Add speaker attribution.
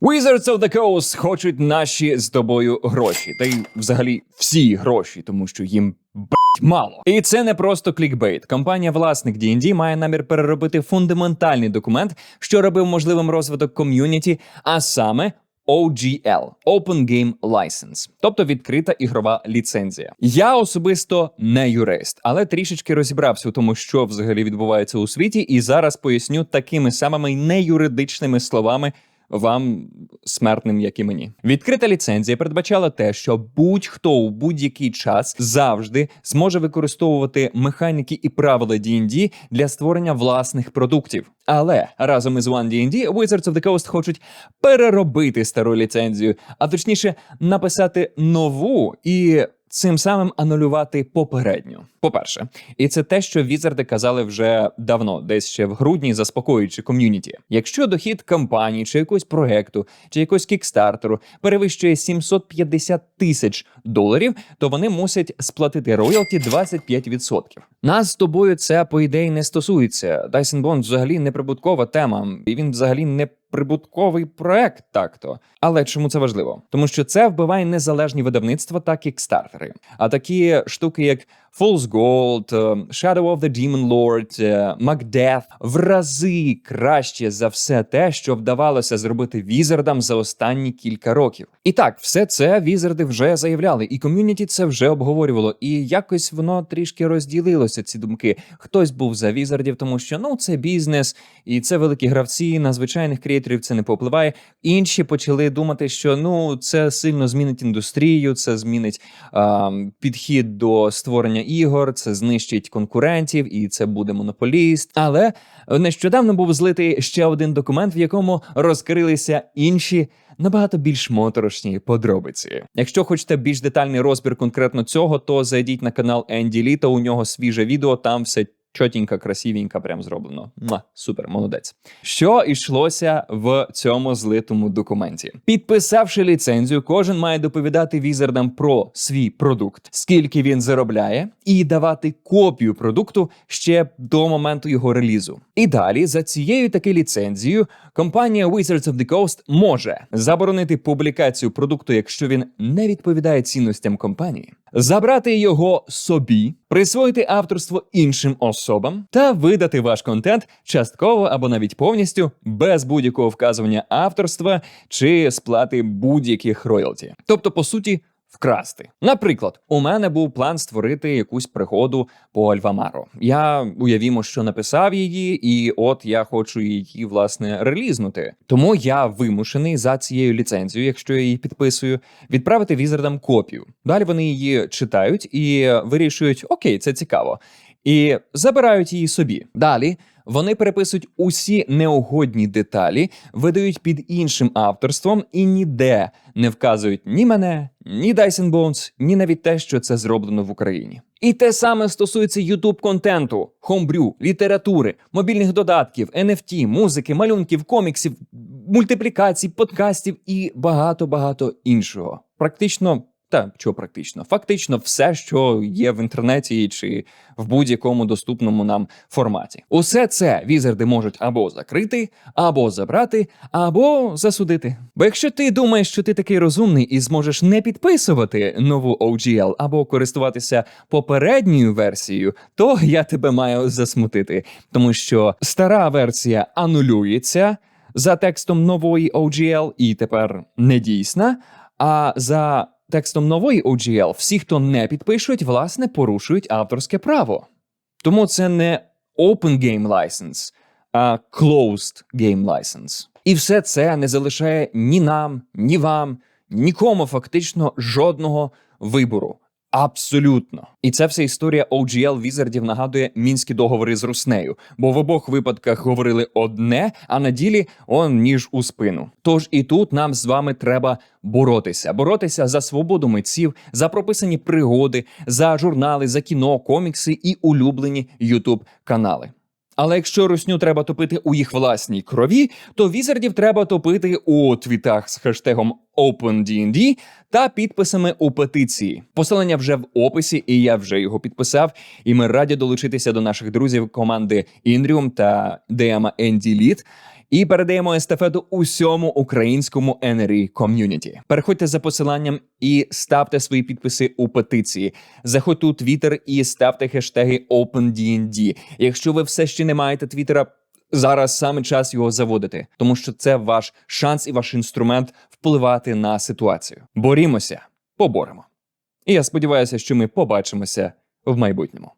Speaker 1: Wizards of the Coast хочуть наші з тобою гроші, та й взагалі всі гроші, тому що їм б**ть мало. І це не просто клікбейт. Компанія власник D&D має намір переробити фундаментальний документ, що робив можливим розвиток ком'юніті, а саме. OGL – Open Game License, тобто відкрита ігрова ліцензія. Я особисто не юрист, але трішечки розібрався у тому, що взагалі відбувається у світі, і зараз поясню такими самими неюридичними словами, вам смертним, як і мені. Відкрита ліцензія передбачала те, що будь-хто у будь-який час завжди зможе використовувати механіки і правила D&D для створення власних продуктів. Але разом із One D&D Wizards of the Coast хочуть переробити стару ліцензію, а точніше написати нову і. Цим самим анулювати попередню. По-перше, і це те, що візарди казали вже давно, десь ще в грудні, заспокоюючи ком'юніті. Якщо дохід компанії чи якогось проекту, чи якогось кікстартеру перевищує 750 тисяч доларів, то вони мусять сплатити роялті 25%. Нас з тобою це по ідеї не стосується. Dyson Bond взагалі не прибуткова тема, і він взагалі не прибутковий проект так-то. Але чому це важливо? Тому що це вбиває незалежні видавництва та кікстартери. А такі штуки, як Fool's Gold, е, Shadow of the Demon Lord, е, Macbeth в рази краще за все те, що вдавалося зробити візардам за останні кілька років. І так, все це візарди вже заявляли, і ком'юніті це вже обговорювало. І якось воно трішки розділилося. Ці думки. Хтось був за візардів, тому що ну це бізнес, і це великі гравці. На звичайних креаторів це не попливає. Інші почали думати, що ну це сильно змінить індустрію, це змінить а, підхід до створення ігор, це знищить конкурентів, і це буде монополіст. Але нещодавно був злитий ще один документ, в якому розкрилися інші. Набагато більш моторошні подробиці. Якщо хочете більш детальний розбір конкретно цього, то зайдіть на канал Енді Літа. У нього свіже відео, там все чотінько, красивенько прям зроблено. Муа, супер, молодець. Що йшлося в цьому злитому документі? Підписавши ліцензію, кожен має доповідати візардам про свій продукт, скільки він заробляє, і давати копію продукту ще до моменту його релізу. І далі за цією таки ліцензією компанія Wizards of the Coast може заборонити публікацію продукту, якщо він не відповідає цінностям компанії, забрати його собі, присвоїти авторство іншим особам та видати ваш контент частково або навіть повністю без будь-якого вказування авторства чи сплати будь-яких роялті. Тобто, по суті. Вкрасти, наприклад, у мене був план створити якусь пригоду по Альвамаро. Я уявімо, що написав її, і от я хочу її власне релізнути. Тому я вимушений за цією ліцензією, якщо я її підписую, відправити візардам копію. Далі вони її читають і вирішують: окей, це цікаво, і забирають її собі. Далі вони переписують усі неугодні деталі, видають під іншим авторством і ніде не вказують ні мене, ні Dyson Bones, ні навіть те, що це зроблено в Україні. І те саме стосується youtube контенту, хомбрю, літератури, мобільних додатків, NFT, музики, малюнків, коміксів, мультиплікацій, подкастів і багато багато іншого. Практично. Та що практично, фактично, все, що є в інтернеті чи в будь-якому доступному нам форматі, усе це візарди можуть або закрити, або забрати, або засудити. Бо якщо ти думаєш, що ти такий розумний і зможеш не підписувати нову OGL або користуватися попередньою версією, то я тебе маю засмутити, тому що стара версія анулюється за текстом нової OGL і тепер не дійсна. А за текстом нової OGL всі, хто не підпишуть, власне, порушують авторське право. Тому це не Open Game License, а Closed Game License. І все це не залишає ні нам, ні вам, нікому фактично жодного вибору. Абсолютно, і це вся історія OGL Візардів нагадує мінські договори з Руснею, бо в обох випадках говорили одне, а на ділі он ніж у спину. Тож і тут нам з вами треба боротися, боротися за свободу митців, за прописані пригоди, за журнали, за кіно, комікси і улюблені Ютуб канали. Але якщо русню треба топити у їх власній крові, то візардів треба топити у твітах з хештегом OpenDND та підписами у петиції. Посилання вже в описі, і я вже його підписав. І ми раді долучитися до наших друзів команди Інріум та ДМ Енді Літ. і передаємо естафету усьому українському NRE ком'юніті. Переходьте за посиланням і ставте свої підписи у петиції. Заходьте у Twitter і ставте хештеги OpenDND. Якщо ви все ще не маєте Твіттера, зараз саме час його заводити, тому що це ваш шанс і ваш інструмент впливати на ситуацію. Борімося, поборемо. І я сподіваюся, що ми побачимося в майбутньому.